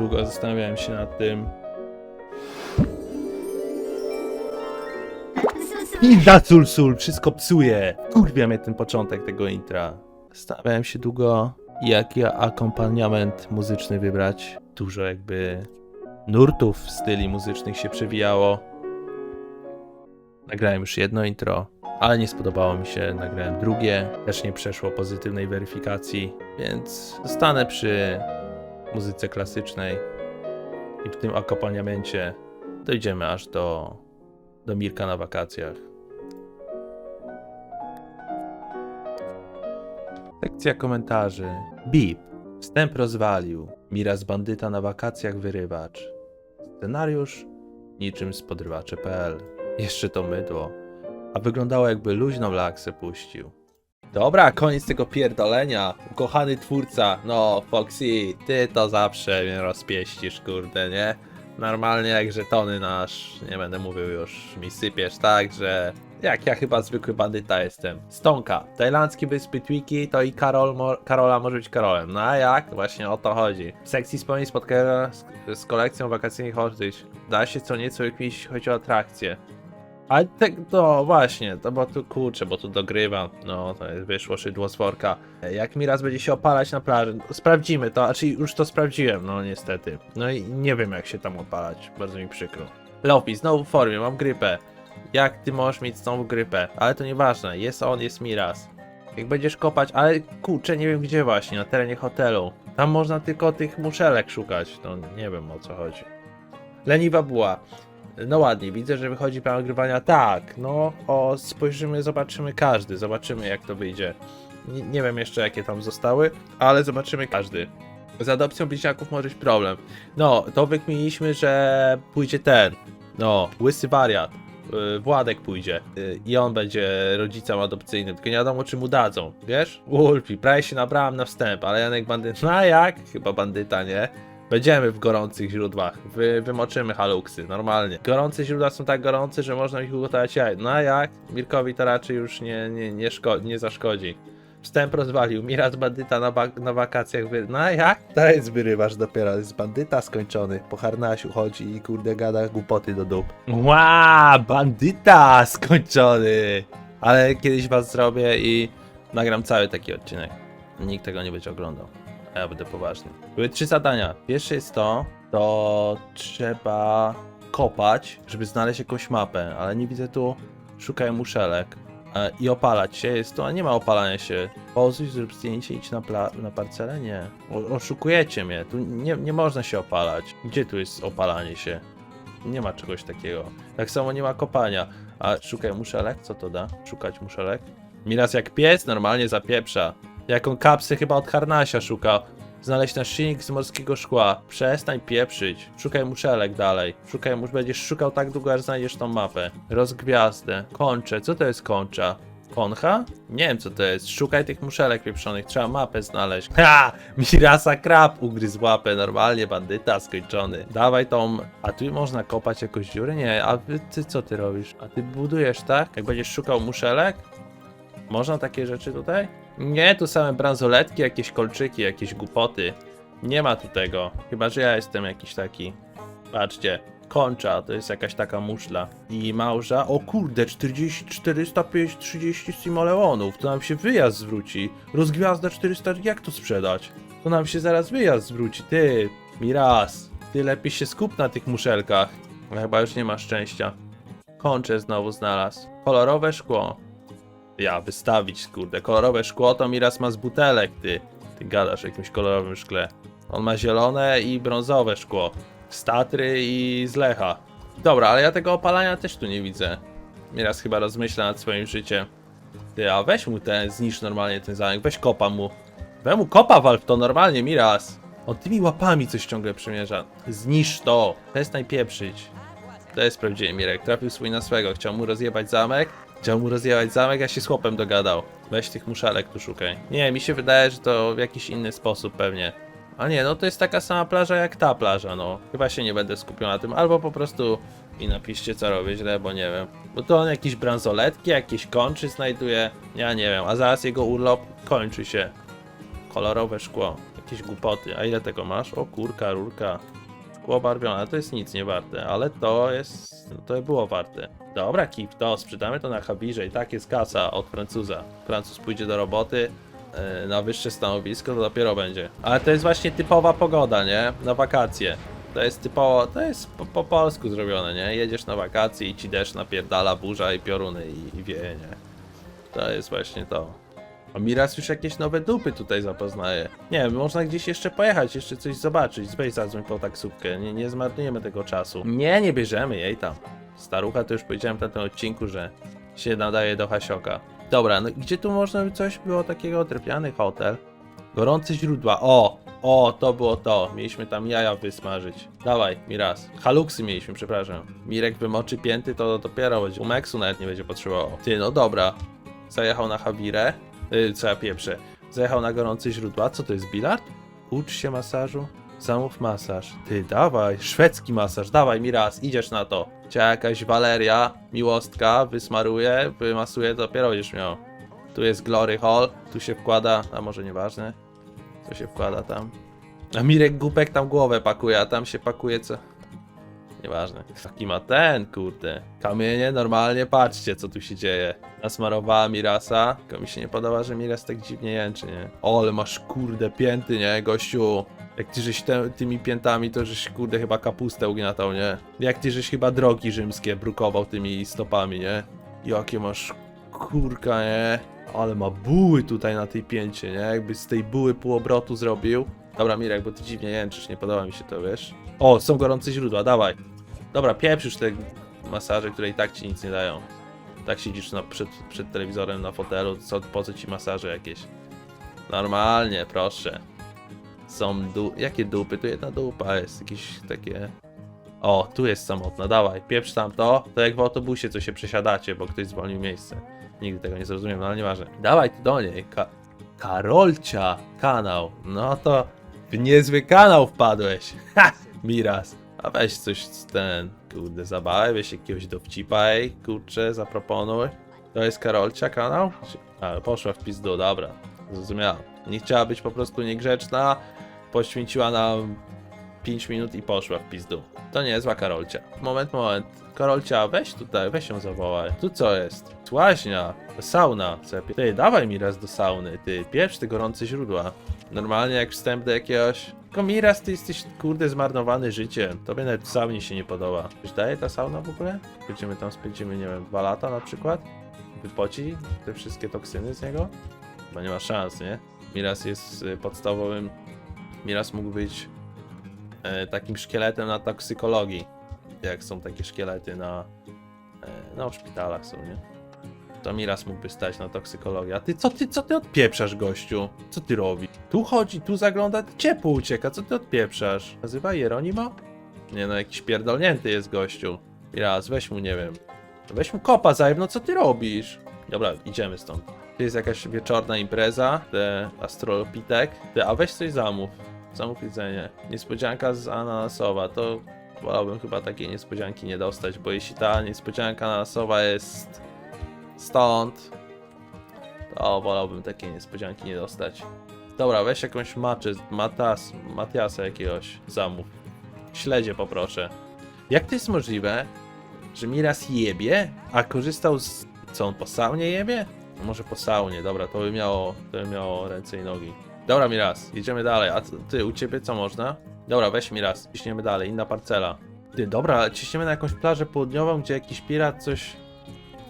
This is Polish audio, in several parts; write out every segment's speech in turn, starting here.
Długo zastanawiałem się nad tym. Inda sul, wszystko psuje. Kurwia mnie ten początek tego intra. Zastanawiałem się długo, jaki akompaniament muzyczny wybrać. Dużo jakby nurtów styli muzycznych się przewijało. Nagrałem już jedno intro, ale nie spodobało mi się. Nagrałem drugie, też nie przeszło pozytywnej weryfikacji, więc zostanę przy muzyce klasycznej i w tym akompaniamencie dojdziemy aż do, do Mirka na wakacjach. Sekcja komentarzy. Bip. Wstęp rozwalił. Miraz bandyta na wakacjach wyrywacz. Scenariusz niczym z podrywacze.pl. Jeszcze to mydło. A wyglądało jakby luźną laksę puścił. Dobra, koniec tego pierdolenia. Ukochany twórca, no Foxy, ty to zawsze mnie rozpieścisz, kurde, nie? Normalnie jak żetony nasz, nie będę mówił już, mi sypiesz tak, że jak ja chyba zwykły bandyta jestem. Stonka, tajlandzkie wyspy Twiki, to i Karol mo Karola może być Karolem. No a jak? Właśnie o to chodzi. W sekcji wspomnień spotkania z, z kolekcją wakacyjnych odżyć. Da się co nieco jakieś chodzi o atrakcje. Ale tak, no właśnie, to bo tu kurczę, bo tu dogrywam. No, to jest, wyszło szydło z worka. Jak mi raz będzie się opalać na plaży, no, sprawdzimy to, a czyli już to sprawdziłem, no niestety. No i nie wiem jak się tam opalać, bardzo mi przykro. Lofi, znowu w formie, mam grypę. Jak ty możesz mieć znowu grypę? Ale to nieważne, jest on, jest Miraz. Jak będziesz kopać, ale kurczę, nie wiem gdzie właśnie, na terenie hotelu. Tam można tylko tych muszelek szukać, no nie wiem o co chodzi. Leniwa była. No ładnie, widzę, że wychodzi plan nagrywania. Tak, no o, spojrzymy, zobaczymy każdy, zobaczymy jak to wyjdzie. Nie, nie wiem jeszcze jakie tam zostały, ale zobaczymy każdy. Z adopcją bliźniaków może być problem. No, to wykminiliśmy, że pójdzie ten, no, łysy wariat. Yy, Władek pójdzie yy, i on będzie rodzicem adopcyjnym, tylko nie wiadomo czy mu dadzą, wiesz? Ulfi, prawie się nabrałem na wstęp, ale Janek bandyta, no jak? Chyba bandyta, nie? Będziemy w gorących źródłach. Wy, wymoczymy haluksy, normalnie. Gorące źródła są tak gorące, że można ich ugotować jaj. No a jak? Mirkowi to raczej już nie, nie, nie, szko- nie zaszkodzi. Wstęp rozwalił. Miraz bandyta na, wa- na wakacjach. Wy... No a jak? To jest wyrywasz dopiero. Jest bandyta skończony. Po harnasiu chodzi i kurde gada głupoty do dup. Ła, bandyta skończony. Ale kiedyś was zrobię i nagram cały taki odcinek. Nikt tego nie będzie oglądał. Ja będę poważny. Były trzy zadania. Pierwsze jest to, to trzeba kopać, żeby znaleźć jakąś mapę, ale nie widzę tu, szukaj muszelek. E, I opalać się jest tu, a nie ma opalania się. Pozuj, zrób zdjęcie, idź na, pla- na parcelę? Nie. O, oszukujecie mnie, tu nie, nie można się opalać. Gdzie tu jest opalanie się? Nie ma czegoś takiego. Tak samo nie ma kopania. A szukaj muszelek? Co to da? Szukać muszelek? Miraz jak pies normalnie zapieprza. Jaką kapsę chyba od harnasia szuka. Znaleźć naszyjnik z morskiego szkła. Przestań pieprzyć. Szukaj muszelek dalej. Szukaj mus, będziesz szukał tak długo, aż znajdziesz tą mapę. Rozgwiazdę. Koncze. Co to jest koncza? Koncha? Nie wiem co to jest. Szukaj tych muszelek pieprzonych. Trzeba mapę znaleźć. Ha! Mirasa krab ugryzł łapę. Normalnie bandyta skończony. Dawaj tą... A tu można kopać jakąś dziurę? Nie. A wy, ty co ty robisz? A ty budujesz, tak? Jak będziesz szukał muszelek? Można takie rzeczy tutaj? Nie, tu same bransoletki, jakieś kolczyki, jakieś głupoty. Nie ma tu tego. Chyba, że ja jestem jakiś taki. Patrzcie. Koncza, to jest jakaś taka muszla. I małża. O kurde, 40, 405, 30 simoleonów. To nam się wyjazd zwróci. Rozgwiazda 400, jak to sprzedać? To nam się zaraz wyjazd zwróci. Ty, Miraz. Ty lepiej się skup na tych muszelkach. No Chyba już nie ma szczęścia. Koncze znowu znalazł. Kolorowe szkło. Ja, wystawić, kurde. Kolorowe szkło to mi raz ma z butelek, ty. Ty gadasz o jakimś kolorowym szkle. On ma zielone i brązowe szkło. Z Tatry i z Lecha. Dobra, ale ja tego opalania też tu nie widzę. Nieraz chyba rozmyśla nad swoim życiem. Ty, a weź mu ten, zniszcz normalnie ten zamek, weź kopa mu. Weź mu kopa wal w to normalnie, Miraz. On tymi łapami coś ciągle przymierza. Zniszcz to, przestań pieprzyć. To jest prawdziwy Mirek, trafił swój na swego, chciał mu rozjebać zamek, chciał mu rozjebać zamek, a się z chłopem dogadał. Weź tych muszalek tu szukaj. Nie, mi się wydaje, że to w jakiś inny sposób pewnie. A nie, no to jest taka sama plaża jak ta plaża, no. Chyba się nie będę skupiał na tym, albo po prostu i napiszcie co robię źle, bo nie wiem. Bo to on jakieś bransoletki, jakieś kończy znajduje, ja nie wiem, a zaraz jego urlop kończy się. kolorowe szkło. Jakieś głupoty. A ile tego masz? O kurka, rurka. Szkło barwione, to jest nic nie warte, ale to jest, to było warte. Dobra, kip, to sprzedamy to na Habirze i tak jest kasa od Francuza. Francuz pójdzie do roboty, e, na wyższe stanowisko to dopiero będzie. Ale to jest właśnie typowa pogoda, nie? Na wakacje. To jest typowo, to jest po, po polsku zrobione, nie? Jedziesz na wakacje i ci deszcz napierdala, burza i pioruny i, i wieje, nie? To jest właśnie to. A Miras już jakieś nowe dupy tutaj zapoznaje. Nie wiem, można gdzieś jeszcze pojechać, jeszcze coś zobaczyć. Weź zadzwoń po taksówkę, nie, nie zmarnujemy tego czasu. Nie, nie bierzemy jej tam. Starucha to już powiedziałem na tym odcinku, że się nadaje do Hasioka. Dobra, no gdzie tu można by coś było takiego? Drewniany hotel. Gorące źródła. O! O, to było to. Mieliśmy tam jaja wysmażyć. Dawaj, Miras. Haluksy mieliśmy, przepraszam. Mirek wymoczy pięty, to dopiero będzie. Umeksu nawet nie będzie potrzebował. Ty, no dobra. Zajechał na Hawirę. Co ja pieprzę. Zajechał na gorące źródła. Co to jest, bilard? Ucz się masażu. Zamów masaż. Ty, dawaj. Szwedzki masaż. Dawaj, Miras, idziesz na to. Cię jakaś Waleria, miłostka, wysmaruje, wymasuje, dopiero będziesz miał. Tu jest Glory Hall, tu się wkłada, a może nieważne, co się wkłada tam. A Mirek Głupek tam głowę pakuje, a tam się pakuje co? Nieważne. Taki ma ten, kurde. Kamienie, normalnie, patrzcie co tu się dzieje. Nasmarowała Mirasa, tylko mi się nie podoba, że Miras tak dziwnie jęczy, nie? Ale masz kurde pięty, nie, gościu? Jak ty żeś te, tymi piętami, to żeś kurde chyba kapustę ugniatał, nie? Jak ty żeś chyba drogi rzymskie brukował tymi stopami, nie? Jakie masz kurka, nie? Ale ma buły tutaj na tej pięcie, nie? Jakby z tej buły pół obrotu zrobił. Dobra, Mirek, bo ty dziwnie jęczysz, nie podoba mi się to, wiesz? O, są gorące źródła, dawaj. Dobra, pieprz już te masaże, które i tak ci nic nie dają. Tak siedzisz na, przed, przed telewizorem na fotelu, co, po co ci masaże jakieś? Normalnie, proszę. Są du... Jakie dupy? Tu jedna dupa jest, jakieś takie... O, tu jest samotna, dawaj, pieprz tam to, to jak w autobusie, co się przesiadacie, bo ktoś zwolnił miejsce. Nigdy tego nie zrozumiem, no ale nieważne. Dawaj tu do niej, Ka Karolcia, kanał, no to w niezły kanał wpadłeś, ha, Miras. A weź coś z ten, kurde, zabawę, weź jakiegoś dowcipa, ej, kurczę, zaproponuj. To jest Karolcia kanał? A, poszła w pizdu, dobra, zrozumiałem. Nie chciała być po prostu niegrzeczna, poświęciła nam 5 minut i poszła w pizdu. To nie zła Karolcia. Moment, moment. Karolcia, weź tutaj, weź ją zawołaj. Tu co jest? Łaźnia, sauna. Ty, dawaj mi raz do sauny, ty, pieprz te gorące źródła. Normalnie jak wstęp do jakiegoś... Tylko mi raz ty jesteś, kurde, zmarnowany życiem. Tobie nawet w saunie się nie podoba. Coś daje ta sauna w ogóle? Będziemy tam spędzimy, nie wiem, dwa lata na przykład? Wypoci te wszystkie toksyny z niego? Bo nie ma szans, nie? Miras jest y, podstawowym... Miras mógł być e, takim szkieletem na toksykologii. Jak są takie szkielety na. E, no, w szpitalach są, nie? To Miras mógłby stać na toksykologię. A ty co ty, co ty odpieprzasz, gościu? Co ty robisz? Tu chodzi, tu zagląda, ciepło ucieka, co ty odpieprzasz? Nazywa Jeronimo? Nie no, jakiś pierdolnięty jest gościu. Miras, weź mu, nie wiem. Weź mu kopa zajeb, no co ty robisz? Dobra, idziemy stąd. To jest jakaś wieczorna impreza, te astrolopitek. Ty, a weź coś zamów. Zamów jedzenie. Niespodzianka z ananasowa, to wolałbym chyba takiej niespodzianki nie dostać, bo jeśli ta niespodzianka ananasowa jest stąd, to wolałbym takiej niespodzianki nie dostać. Dobra, weź jakąś maczę, matas, Matiasa jakiegoś zamów. Śledzie poproszę. Jak to jest możliwe, że Miras jebie, a korzystał z... Co, on po saunie jebie? No Może po saunie, dobra, to by miało, to by miało ręce i nogi. Dobra, mi raz, jedziemy dalej. A ty, u ciebie co można? Dobra, weź mi raz, ciśniemy dalej, inna parcela. Ty, dobra, ciśniemy na jakąś plażę południową, gdzie jakiś pirat coś,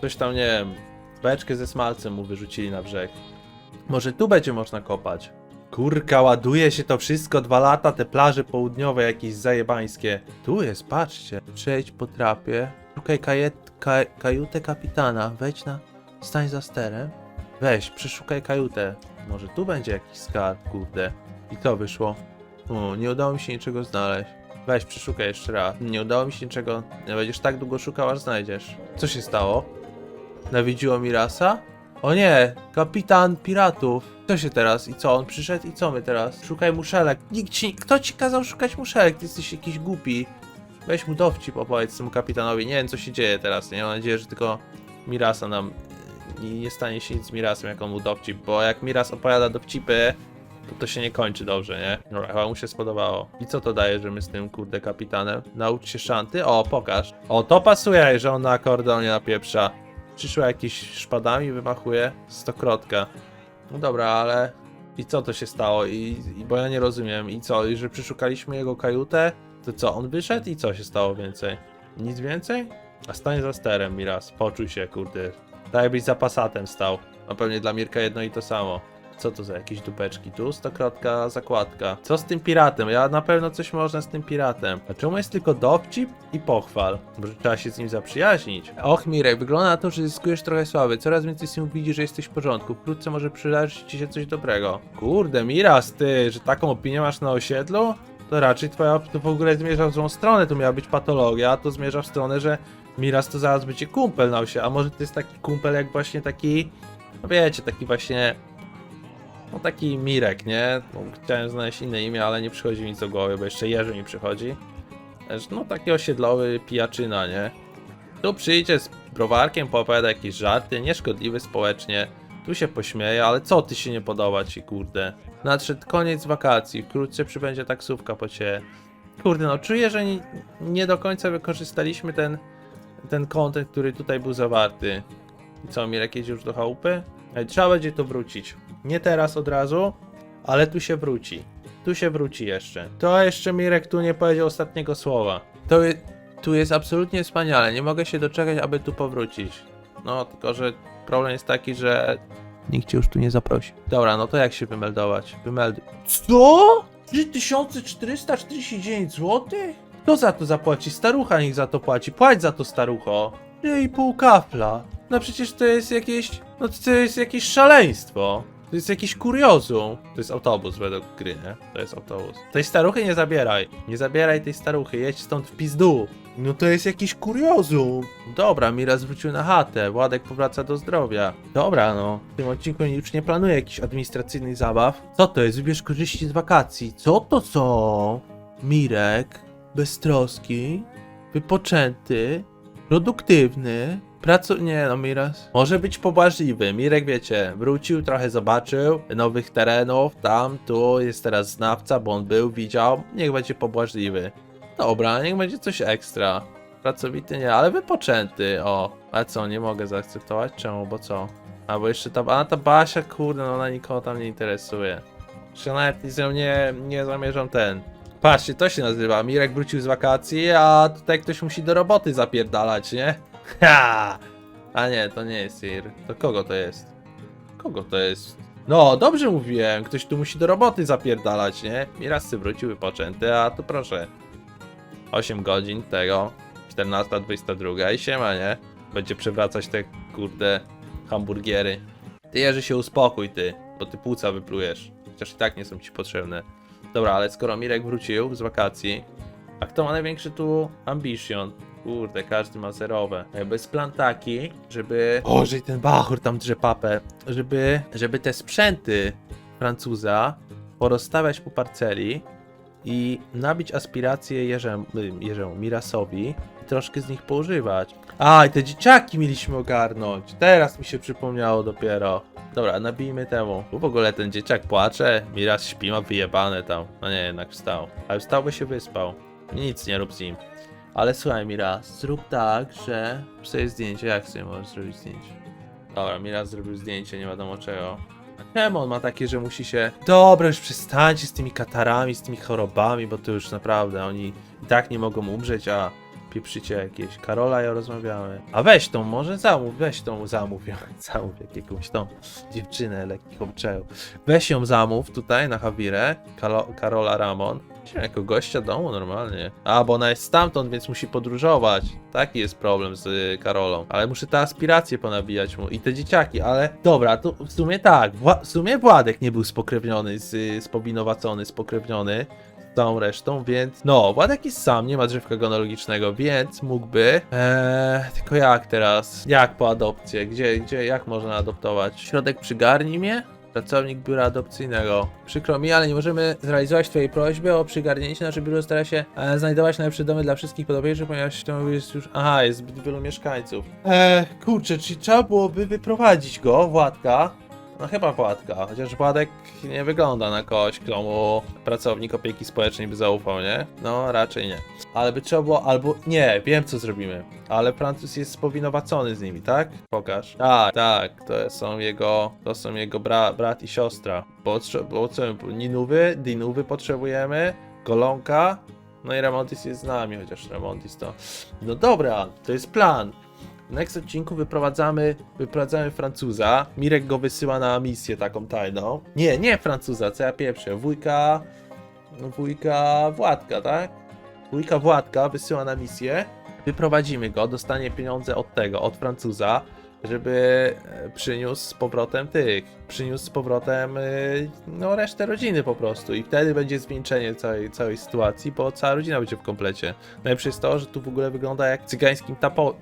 coś tam, nie wiem, beczkę ze smalcem mu wyrzucili na brzeg. Może tu będzie można kopać. Kurka, ładuje się to wszystko, dwa lata, te plaże południowe jakieś zajebańskie. Tu jest, patrzcie. Przejdź po trapie, szukaj kajet, ka, kajutę kapitana, wejdź na, stań za sterem. Weź, przeszukaj kajutę. Może tu będzie jakiś skarb, kurde. I to wyszło. O, nie udało mi się niczego znaleźć. Weź, przeszukaj jeszcze raz. Nie udało mi się niczego. Nie będziesz tak długo szukał, aż znajdziesz. Co się stało? Nawiedziło mi rasa? O nie, kapitan piratów. Co się teraz? I co? On przyszedł i co my teraz? Szukaj muszelek. Nikt ci, kto ci kazał szukać muszelek? Ty jesteś jakiś głupi. Weź mu dowcip opowiedz temu kapitanowi. Nie wiem, co się dzieje teraz. Nie mam nadzieję, że tylko Mirasa nam nie, nie stanie się nic z Mirasem, jak on mu dowcip, bo jak Miras opowiada dowcipy, to to się nie kończy dobrze, nie? Dobra, chyba mu się spodobało. I co to daje, że my z tym kurde kapitanem? Naucz się szanty? O, pokaż. O, to pasuje, że on na akordeonie napieprza. Przyszła jakiś szpadami, wymachuje stokrotka. No dobra, ale... I co to się stało? I, I bo ja nie rozumiem. I co? I że przeszukaliśmy jego kajutę? To co, on wyszedł i co się stało więcej? Nic więcej? A stań za sterem, Miras. Poczuj się, kurde. Tak jakbyś za pasatem stał. A pewnie dla Mirka jedno i to samo. Co to za jakieś dupeczki? Tu stokrotka zakładka. Co z tym piratem? Ja na pewno coś można z tym piratem. A czemu jest tylko dowcip i pochwal? Może trzeba się z nim zaprzyjaźnić. Och, Mirek, wygląda na to, że zyskujesz trochę sławy. Coraz więcej synów widzi, że jesteś w porządku. Wkrótce może przydarzyć ci się coś dobrego. Kurde, Miras, ty, że taką opinię masz na osiedlu? To raczej twoja to w ogóle zmierza w złą stronę. To miała być patologia, a to zmierza w stronę, że Miras to zaraz będzie kumpel na osiedlu. A może to jest taki kumpel jak właśnie taki, no wiecie, taki właśnie no taki Mirek, nie? No, chciałem znaleźć inne imię, ale nie przychodzi mi nic do głowy, bo jeszcze Jerzy mi przychodzi. No taki osiedlowy pijaczyna, nie? Tu przyjdzie z browarkiem, poopowiada jakieś żarty, nieszkodliwy społecznie. Tu się pośmieje, ale co ty się nie podoba ci, kurde? Nadszedł koniec wakacji, wkrótce przybędzie taksówka po ciebie. Kurde, no czuję, że nie, nie do końca wykorzystaliśmy ten, ten content, który tutaj był zawarty. I co, Mirek jedzie już do chałupy? Trzeba będzie to wrócić. Nie teraz od razu, ale tu się wróci. Tu się wróci jeszcze. To jeszcze Mirek tu nie powiedział ostatniego słowa. To je, tu jest absolutnie wspaniale. Nie mogę się doczekać, aby tu powrócić. No, tylko że problem jest taki, że nikt cię już tu nie zaprosi. Dobra, no to jak się wymeldować? Wymelduj. Co? 3449 zł? Kto za to zapłaci? Starucha niech za to płaci. Płać za to, starucho. I pół kafla. No przecież to jest jakieś... No to jest jakieś szaleństwo. To jest jakiś kuriozum. To jest autobus według gry, nie? To jest autobus. Tej staruchy nie zabieraj. Nie zabieraj tej staruchy, jedź stąd w pizdu. No to jest jakiś kuriozum. Dobra, Mira zwrócił na chatę. Władek powraca do zdrowia. Dobra, no. W tym odcinku już nie planuję jakichś administracyjnych zabaw. Co to jest? Wybierz korzyści z wakacji. Co to są? Mirek, beztroski, wypoczęty, produktywny. Pracu... Nie no, Miras. Może być pobłażliwy. Mirek, wiecie, wrócił, trochę zobaczył nowych terenów, tam, tu, jest teraz znawca, bo on był, widział. Niech będzie pobłażliwy. Dobra, niech będzie coś ekstra. Pracowity nie, ale wypoczęty, o. A co, nie mogę zaakceptować? Czemu, bo co? A, bo jeszcze ta, a ta Basia, kurde, no ona nikogo tam nie interesuje. Jeszcze nawet nie, nie zamierzam ten. Patrzcie, to się nazywa. Mirek wrócił z wakacji, a tutaj ktoś musi do roboty zapierdalać, nie? Ha! A nie, to nie jest Ir. To kogo to jest? Kogo to jest? No, dobrze mówiłem. Ktoś tu musi do roboty zapierdalać, nie? Mirascy wrócił wypoczęty, a tu proszę. 8 godzin tego. 14.22 i siema, nie? Będzie przewracać te, kurde, hamburgiery. Ty, Jerzy, się uspokój, ty, bo ty płuca wyplujesz. Chociaż i tak nie są ci potrzebne. Dobra, ale skoro Mirek wrócił z wakacji, a kto ma największy tu ambition? Kurde, każdy ma zerowe. Jakby jest plan taki, żeby... O, że ten bachur tam drze papę. Żeby, żeby te sprzęty Francuza porozstawiać po parceli i nabić aspiracje Jerzemu, y, Jerzemu Mirasowi i troszkę z nich poużywać. A, i te dzieciaki mieliśmy ogarnąć. Teraz mi się przypomniało dopiero. Dobra, nabijmy temu. Tu w ogóle ten dzieciak płacze, Miras śpi, ma wyjebane tam. No nie, jednak wstał. Ale wstał, by się wyspał. Nic nie rób z nim. Ale słuchaj, Miras, zrób tak, że... Sobie zdjęcie, jak sobie możesz zrobić zdjęcie? Dobra, Miras zrobił zdjęcie, nie wiadomo czego. A czemu on ma takie, że musi się... Dobra, już przestańcie z tymi katarami, z tymi chorobami, bo to już naprawdę, oni i tak nie mogą umrzeć, a pieprzycie jakieś. Karola, ja rozmawiamy. A weź tą, może zamów, weź tą, zamów ją, zamów jakąś tą dziewczynę lekkich obczajów. Weź ją zamów tutaj na Hawirę, Karola Ramon. Jako gościa domu normalnie. A, bo ona jest stamtąd, więc musi podróżować. Taki jest problem z Karolą. Ale muszę te aspiracje ponabijać mu i te dzieciaki, ale dobra, to w sumie tak. Wła- w sumie Władek nie był spokrewniony, z, y, spowinowacony, spokrewniony z całą resztą, więc no, Władek jest sam, nie ma drzewka genealogicznego, więc mógłby. Eee, tylko jak teraz? Jak po adopcję? Gdzie, gdzie, jak można adoptować? Środek przygarni mnie? Pracownik biura adopcyjnego. Przykro mi, ale nie możemy zrealizować twojej prośby o przygarnięcie. Nasze biuro stara się e, znajdować najlepsze domy dla wszystkich podobieńców, ponieważ to jest już... Aha, jest zbyt wielu mieszkańców. Eee, kurczę, czyli trzeba byłoby wyprowadzić go, Władka, No chyba Władka, chociaż Władek nie wygląda na kogoś, komu pracownik opieki społecznej by zaufał, nie? No raczej nie. Ale by trzeba było, albo nie, wiem co zrobimy. Ale Francuz jest spowinowacony z nimi, tak? Pokaż. Tak, tak, to są jego, to są jego bra, brat i siostra. Potrze bo co, Ninówy, Dinówy potrzebujemy, Golonka, no i Remontis jest z nami, chociaż Remontis to... No dobra, to jest plan. W next odcinku wyprowadzamy, wyprowadzamy Francuza. Mirek go wysyła na misję taką tajną. Nie, nie Francuza, co ja pieprzę. Wujka... Wujka Władka, tak? Wujka Władka wysyła na misję. Wyprowadzimy go, dostanie pieniądze od tego, od Francuza, żeby e, przyniósł z powrotem tych. Przyniósł z powrotem e, no resztę rodziny po prostu. I wtedy będzie zwieńczenie całej, całej sytuacji, bo cała rodzina będzie w komplecie. Najlepsze jest to, że tu w ogóle wygląda jak w cygańskim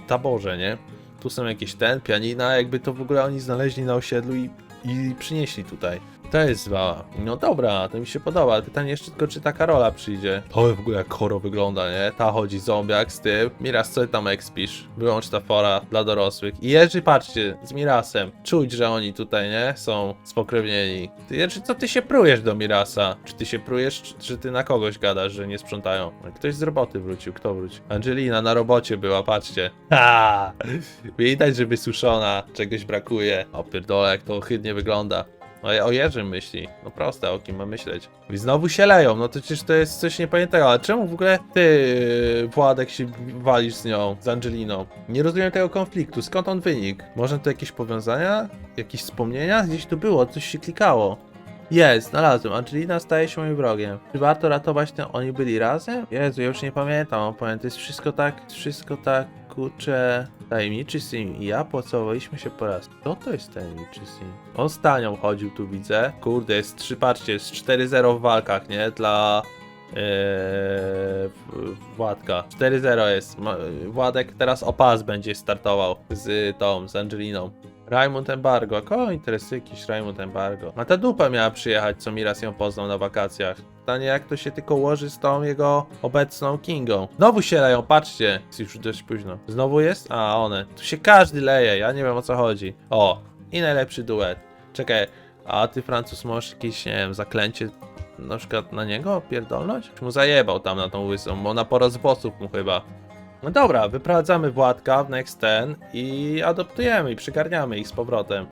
taborze, nie? Tu są jakieś ten, pianina, jakby to w ogóle oni znaleźli na osiedlu i, i przynieśli tutaj. To jest zwała. No dobra, to mi się podoba. Pytanie jeszcze tylko, czy ta Karola przyjdzie. To w ogóle jak choro wygląda, nie? Ta chodzi zombiak z tym. Miras, co ty tam ekspisz? Wyłącz ta fora dla dorosłych. I Jerzy, patrzcie, z Mirasem. Czuć, że oni tutaj, nie? Są spokrewnieni. Ty, Jerzy, co ty się prujesz do Mirasa? Czy ty się prujesz, czy, czy ty na kogoś gadasz, że nie sprzątają? Ktoś z roboty wrócił. Kto wrócił? Angelina na robocie była, patrzcie. Ha! Widać, że wysuszona. Czegoś brakuje. O pierdolę, jak to ohydnie wygląda. O, o Jerzym myśli. No proste, o kim ma myśleć. I znowu się leją, no to przecież to jest coś niepojętego. Ale czemu w ogóle ty, Władek, się walisz z nią, z Angeliną? Nie rozumiem tego konfliktu. Skąd on wynikł? Może to jakieś powiązania? Jakieś wspomnienia? Gdzieś tu było, coś się klikało. Jest, znalazłem. Angelina staje się moim wrogiem. Czy warto ratować ten? Oni byli razem? Jezu, ja już nie pamiętam. Powiem, to jest wszystko tak, wszystko tak, kurczę... Tajemniczy Sim i ja pocałowaliśmy się po raz. Kto to jest tajemniczy Sim? On z Tanią chodził tu, widzę. Kurde, jest 3, patrzcie, jest 4-0 w walkach, nie? Dla... W- Władka. 4-0 jest. Władek teraz o pas będzie startował z tą, z Angeliną. Raymond Embargo. Kogo interesuje jakiś Raymond Embargo? A ta dupa miała przyjechać, co Miras ją poznał na wakacjach. Pytanie, jak to się tylko łoży z tą jego obecną Kingą. Znowu się leją, patrzcie. Jest już dość późno. Znowu jest? A, one. Tu się każdy leje, ja nie wiem o co chodzi. O, i najlepszy duet. Czekaj, a ty Francuz możesz jakieś, nie wiem, zaklęcie na przykład na niego pierdolnąć? Czy mu zajebał tam na tą łysą, bo na porost włosów mu chyba. No dobra, wyprowadzamy Władka w Next Ten i adoptujemy i przygarniamy ich z powrotem.